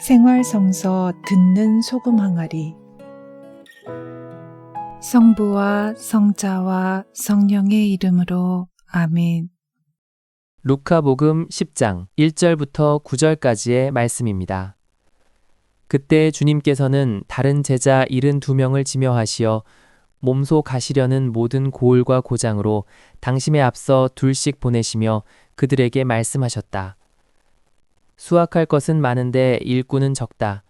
생활성서 듣는 소금 항아리 성부와 성자와 성령의 이름으로 아멘. 루카복음 10장 1절부터 9절까지의 말씀입니다. 그때 주님께서는 다른 제자 72명을 지명하시어 몸소 가시려는 모든 고을과 고장으로 당심에 앞서 둘씩 보내시며 그들에게 말씀하셨다. 수확할 것은 많은데 일꾼은 적다.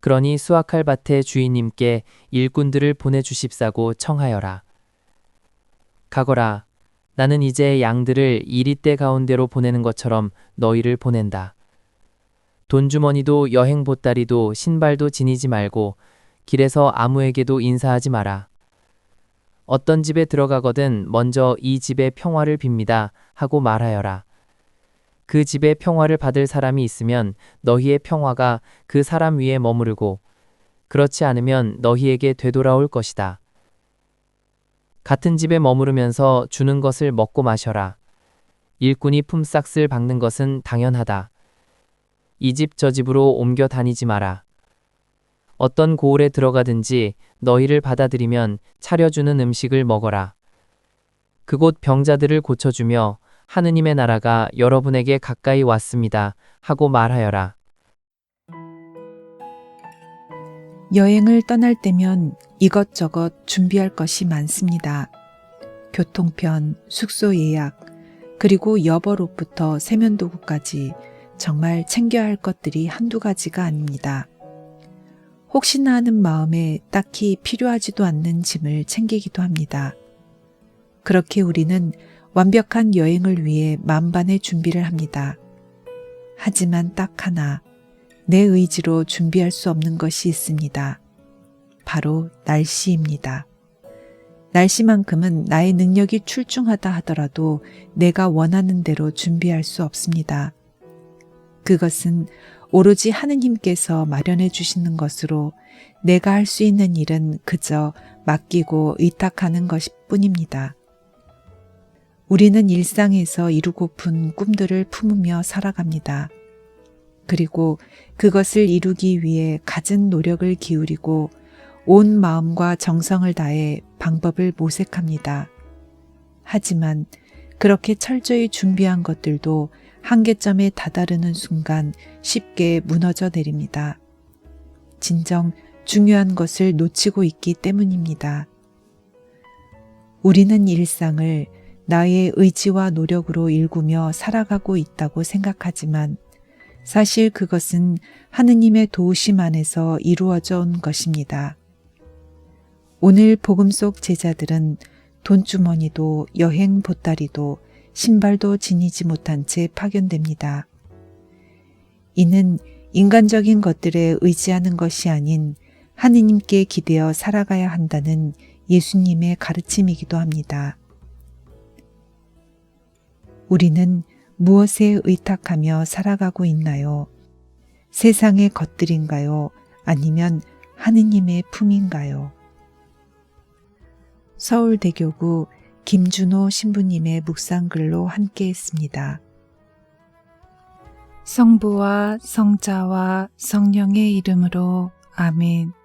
그러니 수확할 밭의 주인님께 일꾼들을 보내주십사고 청하여라. 가거라. 나는 이제 양들을 이리떼 가운데로 보내는 것처럼 너희를 보낸다. 돈주머니도 여행 보따리도 신발도 지니지 말고 길에서 아무에게도 인사하지 마라. 어떤 집에 들어가거든 먼저 이 집의 평화를 빕니다 하고 말하여라. 그 집의 평화를 받을 사람이 있으면 너희의 평화가 그 사람 위에 머무르고 그렇지 않으면 너희에게 되돌아올 것이다. 같은 집에 머무르면서 주는 것을 먹고 마셔라. 일꾼이 품삯을 박는 것은 당연하다. 이 집 저 집으로 옮겨 다니지 마라. 어떤 고을에 들어가든지 너희를 받아들이면 차려주는 음식을 먹어라. 그곳 병자들을 고쳐주며 하느님의 나라가 여러분에게 가까이 왔습니다. 하고 말하여라. 여행을 떠날 때면 이것저것 준비할 것이 많습니다. 교통편, 숙소 예약, 그리고 여벌옷부터 세면도구까지 정말 챙겨야 할 것들이 한두 가지가 아닙니다. 혹시나 하는 마음에 딱히 필요하지도 않는 짐을 챙기기도 합니다. 그렇게 우리는 완벽한 여행을 위해 만반의 준비를 합니다. 하지만 딱 하나, 내 의지로 준비할 수 없는 것이 있습니다. 바로 날씨입니다. 날씨만큼은 나의 능력이 출중하다 하더라도 내가 원하는 대로 준비할 수 없습니다. 그것은 오로지 하느님께서 마련해 주시는 것으로 내가 할 수 있는 일은 그저 맡기고 의탁하는 것일 뿐입니다. 우리는 일상에서 이루고픈 꿈들을 품으며 살아갑니다. 그리고 그것을 이루기 위해 갖은 노력을 기울이고 온 마음과 정성을 다해 방법을 모색합니다. 하지만 그렇게 철저히 준비한 것들도 한계점에 다다르는 순간 쉽게 무너져 내립니다. 진정 중요한 것을 놓치고 있기 때문입니다. 우리는 일상을 나의 의지와 노력으로 일구며 살아가고 있다고 생각하지만 사실 그것은 하느님의 도우심 안에서 이루어져 온 것입니다. 오늘 복음 속 제자들은 돈주머니도 여행 보따리도 신발도 지니지 못한 채 파견됩니다. 이는 인간적인 것들에 의지하는 것이 아닌 하느님께 기대어 살아가야 한다는 예수님의 가르침이기도 합니다. 우리는 무엇에 의탁하며 살아가고 있나요? 세상의 것들인가요? 아니면 하느님의 품인가요? 서울대교구 김준호 신부님의 묵상글로 함께 했습니다. 성부와 성자와 성령의 이름으로 아멘.